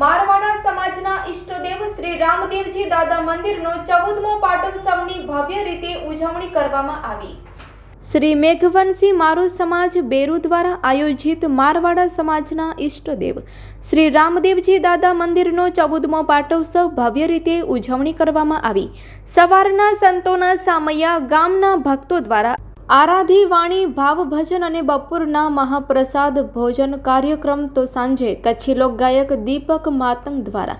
મારવાડા સમાજના ઈષ્ટદેવ શ્રી રામદેવજી દાદા મંદિરનો ચૌદમો પાટોત્સવની ભવ્ય રીતે ઉજવણી કરવામાં આવી. શ્રી મેઘવંશી મારો સમાજ બેરુ દ્વારા આયોજિત મારવાડા સમાજના ઈષ્ટદેવ શ્રી રામદેવજી દાદા મંદિરનો ચૌદમો પાટોત્સવ ભવ્ય રીતે ઉજવણી કરવામાં આવી. સવારના સંતોના સામૈયા ગામના ભક્તો દ્વારા આરાધી વાણી ભાવભજન અને બપોરના મહાપ્રસાદ ભોજન કાર્યક્રમ તો સાંજે કચ્છી લોકગાયક દીપક માતંગ દ્વારા.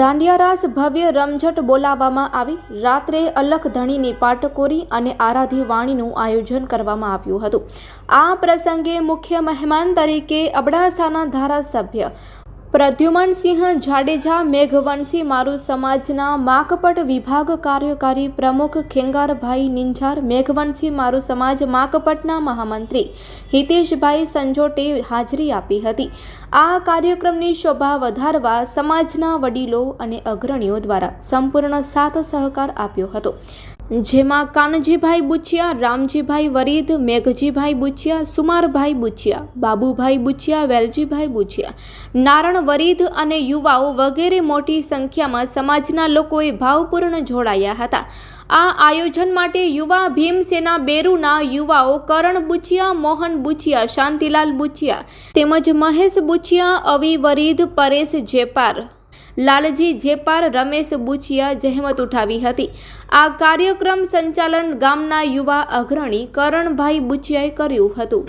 દાંડિયારાસ ભવ્ય રમઝટ બોલાવવામાં આવી. રાત્રે અલખ ધણીની પાટકોરી અને આરાધી વાણીનું આયોજન કરવામાં આવ્યું હતું. આ પ્રસંગે મુખ્ય મહેમાન તરીકે અબડાસાના ધારાસભ્ય પ્રદ્યુમનસિંહ જાડેજા, મેઘવંશી, મારુ સમાજના માકપટ વિભાગ કાર્યકારી પ્રમુખ ખેંગારભાઈ નિંજાર, મેઘવંશી, મારુ સમાજ માકપટના મહામંત્રી હિતેશભાઈ સંજોટે હાજરી આપી હતી. આ કાર્યક્રમની શોભા વધારવા સમાજના વડીલો અને અગ્રણીઓ દ્વારા સંપૂર્ણ સાથ સહકાર આપ્યો હતો. જેમાં કાનજીભાઈ બુચિયા, રામજીભાઈ વરીદ, મેઘજીભાઈ બુચિયા, સુમારભાઈ બુચિયા, બાબુભાઈ બુચિયા, વેલજીભાઈ બુચિયા. નારણ વરીદ અને યુવાઓ વગેરે મોટી સંખ્યામાં સમાજના લોકોએ ભાવપૂર્ણ જોડાયા હતા. આ આયોજન માટે યુવા ભીમસેના બેરુના યુવાઓ કરણ બુચિયા, મોહન બુચિયા, શાંતિલાલ બુચિયા તેમજ મહેશ બુચિયા, અવી વરીદ, પરેશ જેપાર લાલજી જેપાર રમેશ બુચિયા જહેમત ઉઠાવી હતી. આ કાર્યક્રમ સંચાલન ગામના યુવા અગ્રણી કરણભાઈ બુચિયાએ કર્યું હતું.